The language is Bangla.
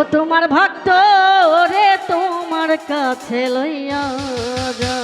ও তোমার ভক্ত রে তোমার কাছে লইয়া যা।